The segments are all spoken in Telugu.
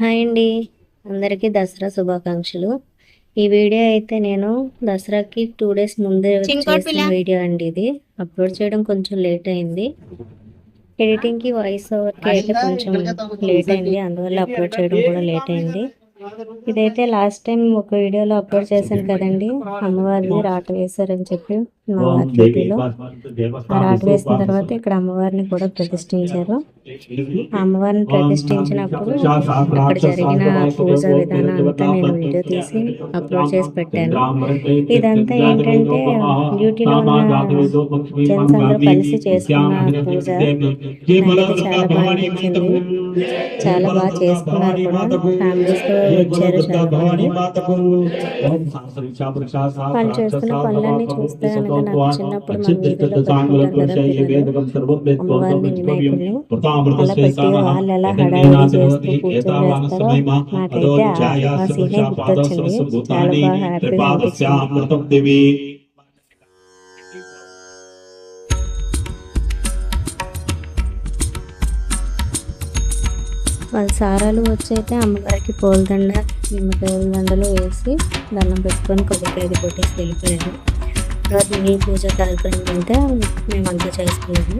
హాయ్ అండి. అందరికీ దసరా శుభాకాంక్షలు. ఈ వీడియో అయితే నేను దసరాకి టూ డేస్ ముందే చేసిన వీడియో అండి ఇది. అప్లోడ్ చేయడం కొంచెం లేట్ అయింది. ఎడిటింగ్కి వాయిస్ ఓవర్కి అయితే కొంచెం లేట్ అయింది. అందువల్ల అప్లోడ్ చేయడం కూడా లేట్ అయింది. ఇదైతే లాస్ట్ టైం ఒక వీడియోలో అప్లోడ్ చేశాను కదండి. అమ్మవారిని రాట వేశారని చెప్పి. రాట వేసిన తర్వాత ఇక్కడ అమ్మవారిని కూడా ప్రతిష్ఠించారు అమ్మవారిని ప్రతిష్ఠించినప్పుడు అక్కడ జరిగిన పూజ విధానం అంతా నేను వీడియో తీసి అప్లోడ్ చేసి పెట్టాను ఇదంతా ఏంటంటే డ్యూటీలో ఉన్న జెంట్స్ అందరూ కలిసి చేసుకున్న పూజ చాలా బాగా అనిపించింది చాలా బాగా చేసుకున్నారు కూడా ఫ్యామిలీస్తో వచ్చారు చాలా వాళ్ళు చేస్తున్న పనులన్నీ చూస్తే వాళ్ళు సారాలు వచ్చి అయితే అమ్మగారికి పూలదండ నిమ్మకాయల దండలు వేసి దండం పెట్టుకొని కొబ్బరికాయలు కొట్టేసి వెళ్ళిపోయారు. తర్వాత మీ పూజ కార్యక్రమం అంటే మేమంతా చేసుకున్నాము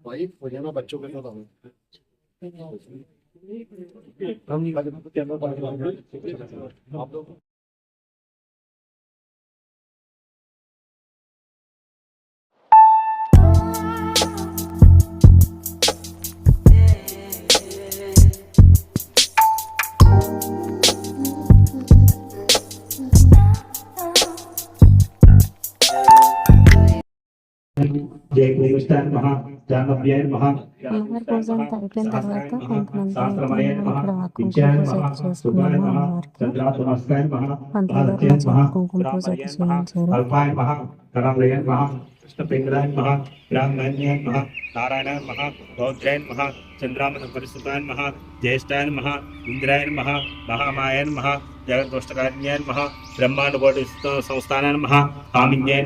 भाई मुझे ना बच्चों के साथ हम జయ కృష్ణాన్ మహా జానవ్యాయ మహా అమ్మవారి పూజ అంతా అయిపోయిన తర్వాత కొంతమంది శాస్త్రమయ ఇక్కడ మహా కుంకుమ విద్యాయ పూజ మహా అయితే సుభాయ చేసుకున్నాము మహా అమ్మవారికి చంద్రాత్మస్కాయ మహా పంతులు గారు భారతీయ మా మహా చేత కుంకుమ పూజ అయితే చేయించారు అల్పాయ మహా కరాలయ మహా కృష్ణపింగళాయ మహా బ్రాహ్మణ్యాయ మహా నారాయణాయ మహా బౌద్ధాయ మహా చంద్రామణ పరిస్థితాయ మహా జ్యేష్ఠాయ మహా ఇంద్రాయ మహా మహామాయాయ మహా జగద్వష్టకార్యాయ మహా బ్రహ్మాండ కోటి సంస్థానాయ మహా కామిన్యాయ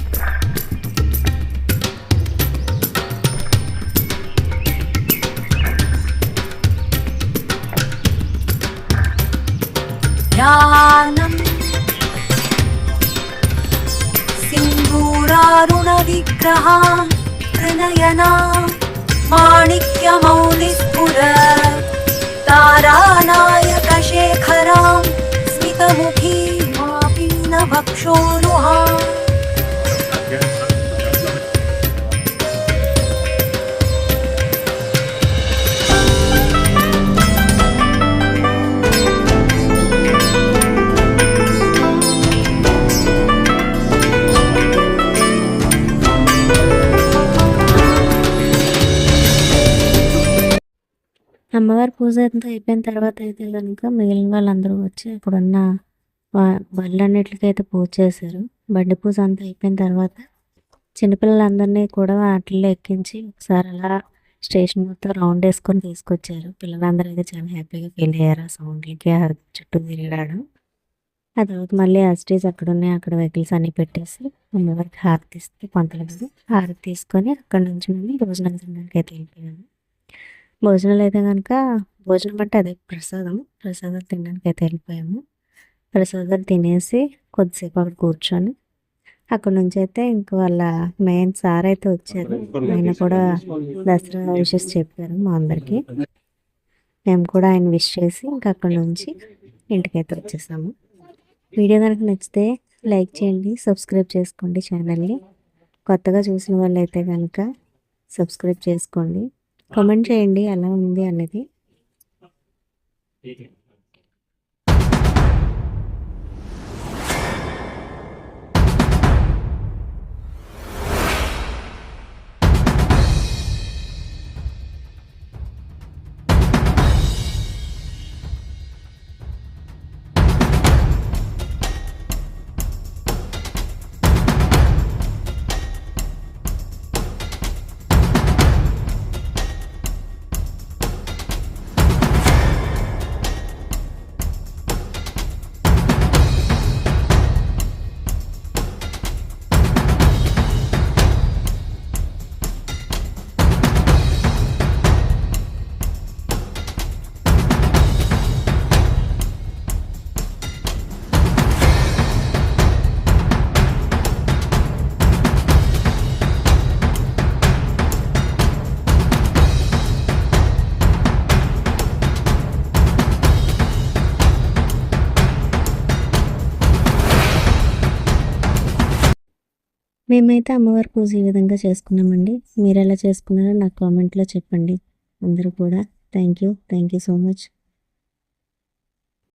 ज्ञानम् सिन्दूरारुणविग्रहा प्रनयना माणिक्यमौलिस्फुर। तारानायकशेखरां स्मितमुखी मापी न भक्षोरुहा అమ్మవారి పూజ అంతా అయిపోయిన తర్వాత అయితే కనుక మిగిలిన వాళ్ళందరూ వచ్చి అక్కడున్న వా- పూజ చేశారు. బండి పూజ అంతా అయిపోయిన తర్వాత చిన్నపిల్లలందరినీ కూడా వాటిల్లో ఎక్కించి ఒకసారి అలా స్టేషన్ మొత్తం రౌండ్ వేసుకొని తీసుకొచ్చారు. పిల్లలందరూ అయితే చాలా హ్యాపీగా ఫీల్ అయ్యారు. ఆ సౌండ్లకి ఆ చుట్టూ తిరిగాడు. ఆ తర్వాత మళ్ళీ ఆ స్టేజ్ అక్కడ ఉన్నాయి అక్కడ వెహికల్స్ అన్ని పెట్టేసి అమ్మవారికి హారతి ఇస్తే పంతులు హారతి తీసుకొని అక్కడ నుంచి మేము భోజనం తినడానికి అయితే వెళ్ళిపోయాము. భోజనాలు అయితే కనుక భోజనం అంటే అదే ప్రసాదం. ప్రసాదం తినడానికి అయితే వెళ్ళిపోయాము. ప్రసాదం తినేసి కొద్దిసేపు అక్కడ కూర్చొని అక్కడ నుంచి అయితే ఇంక వాళ్ళ మెయిన్ సార్ అయితే వచ్చారు. ఆయన కూడా దసరా విషెస్ చెప్పారు మా అందరికి. మేము కూడా ఆయన విష్ చేసి ఇంక అక్కడ నుంచి ఇంటికైతే వచ్చేసాము. వీడియో కనుక నచ్చితే లైక్ చేయండి సబ్స్క్రైబ్ చేసుకోండి ఛానల్ని కొత్తగా చూసిన వాళ్ళు అయితే కనుక సబ్స్క్రైబ్ చేసుకోండి. కామెంట్ చేయండి ఎలా ఉంది అనేది మేమైతే అమ్మవారి పూజ ఈ విధంగా చేసుకున్నామండి. మీరు ఎలా చేసుకున్నారో నాకు కామెంట్లో చెప్పండి. అందరూ కూడా. Thank you thank you so much.